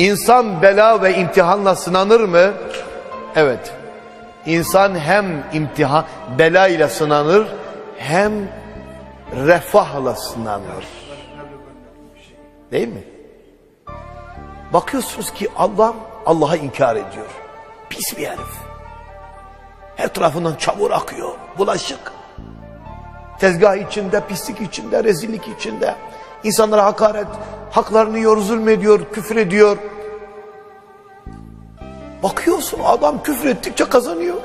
İnsan bela ve imtihanla sınanır mı? Evet. İnsan hem imtihan, bela ile sınanır hem refahla sınanır. Değil mi? Bakıyorsunuz ki Allah Allah'a inkar ediyor. Pis bir herif. Her tarafından çamur akıyor. Bulaşık. Tezgah içinde, pislik içinde, rezillik içinde. İnsanlara hakaret, haklarını yiyor, zulmediyor, küfür ediyor. Bakıyorsun adam küfür ettikçe kazanıyor.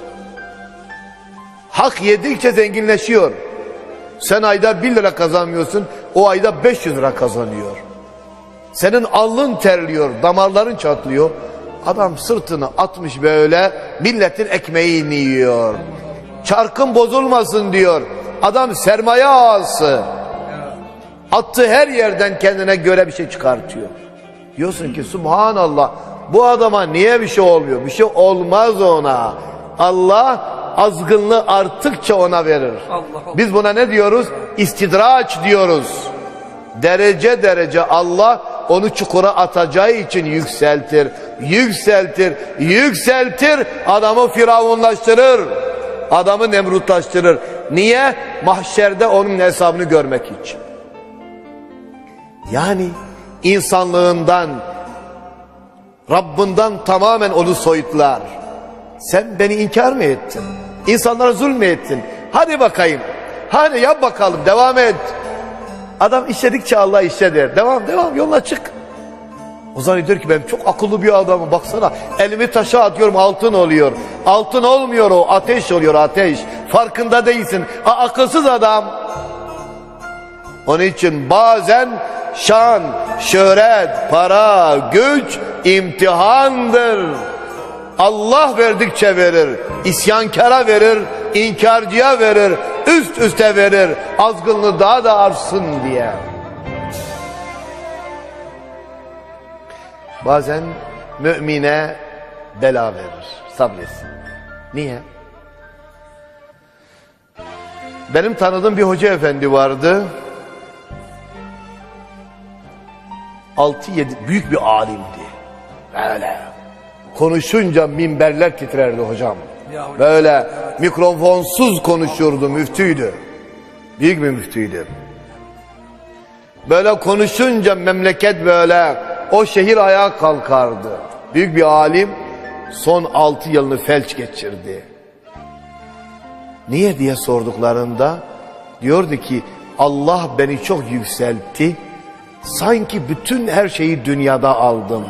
Hak yedikçe zenginleşiyor. Sen ayda 1 lira kazanmıyorsun, o ayda 500 lira kazanıyor. Senin alnın terliyor, damarların çatlıyor. Adam sırtını atmış böyle, milletin ekmeğini yiyor. Çarkın bozulmasın diyor. Adam sermaye ağası. Attığı her yerden kendine göre bir şey çıkartıyor. Diyorsun ki Subhanallah bu adama niye bir şey olmuyor? Bir şey olmaz ona. Allah azgınlığı arttıkça ona verir. Biz buna ne diyoruz? İstidraç diyoruz. Derece derece Allah onu çukura atacağı için yükseltir. Yükseltir, yükseltir, adamı firavunlaştırır. Adamı nemrutlaştırır. Niye? Mahşerde onun hesabını görmek için. Yani insanlığından, Rabbinden tamamen onu soyutlar. Sen beni inkar mı ettin? İnsanlara zulmü ettin? Hadi bakayım. Hadi yap bakalım devam et. Adam işledikçe Allah işleder. Devam devam yoluna çık. O zaman diyor ki ben çok akıllı bir adamım baksana elimi taşa atıyorum altın oluyor. Altın olmuyor o ateş oluyor ateş. Farkında değilsin. A, akılsız adam. Onun için bazen şan, şöhret, para, güç imtihandır. Allah verdikçe verir. İsyankara verir, inkarcıya verir, üst üste verir. Azgınlığı daha da artsın diye. Bazen mümine bela verir, sabretsin. Niye? Benim tanıdığım bir hoca efendi vardı. 6-7 büyük bir alimdi. Böyle. Konuşunca minberler titrerdi hocam. Böyle mikrofonsuz konuşurdu, müftüydü. Büyük bir müftüydü. Böyle konuşunca memleket böyle o şehir ayağa kalkardı. Büyük bir alim son 6 yılını felç geçirdi. Niye diye sorduklarında diyordu ki Allah beni çok yükseltti. Sanki bütün her şeyi dünyada aldım.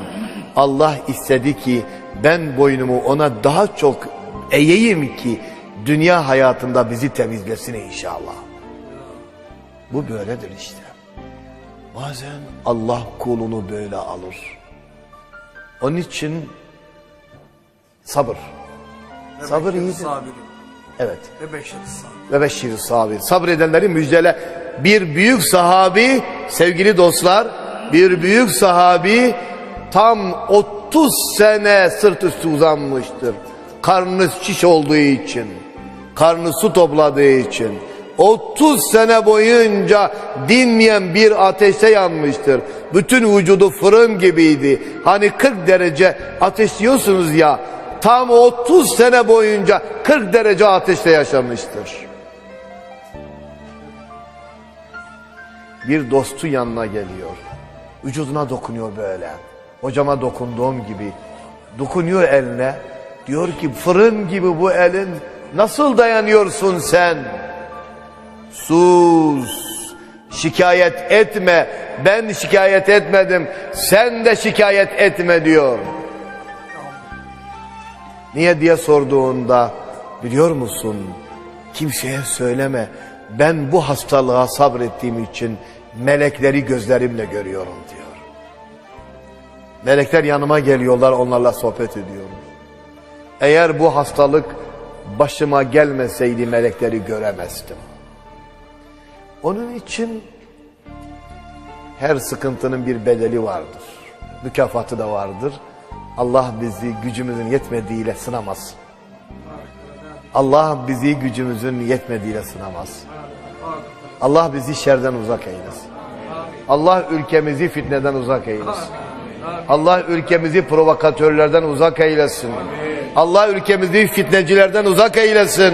Allah istedi ki ben boynumu ona daha çok eğeyim ki dünya hayatında bizi temizlesin inşallah. Bu böyledir işte. Bazen Allah kulunu böyle alır. Onun için sabır. Sabır iyidir. Sabirin. Evet. Ve beşeri sabir. Ve beşşir sabir. Sabredenleri müjdele. Bir büyük sahabi sevgili dostlar bir büyük sahabi tam 30 sene sırt üstü uzanmıştır. Karnı şiş olduğu için. Karnı su topladığı için. 30 sene boyunca dinmeyen bir ateşte yanmıştır. Bütün vücudu fırın gibiydi. Hani 40 derece ateşliyorsunuz ya. Tam 30 sene boyunca 40 derece ateşte yaşamıştır. Bir dostu yanına geliyor. Vücuduna dokunuyor böyle. Hocama dokunduğum gibi. Dokunuyor eline. Diyor ki fırın gibi bu elin. Nasıl dayanıyorsun sen? Sus. Şikayet etme. Ben şikayet etmedim. Sen de şikayet etme diyor. Niye diye sorduğunda biliyor musun? Kimseye söyleme. Ben bu hastalığa sabrettiğim için melekleri gözlerimle görüyorum diyor. Melekler yanıma geliyorlar onlarla sohbet ediyorum. Eğer bu hastalık başıma gelmeseydi melekleri göremezdim. Onun için her sıkıntının bir bedeli vardır. Mükafatı da vardır. Allah bizi gücümüzün yetmediğiyle sınamaz. Allah bizi gücümüzün yetmediğiyle sınamaz. Allah bizi şerden uzak eylesin. Allah ülkemizi fitneden uzak eylesin. Allah ülkemizi provokatörlerden uzak eylesin. Allah ülkemizi fitnecilerden uzak eylesin.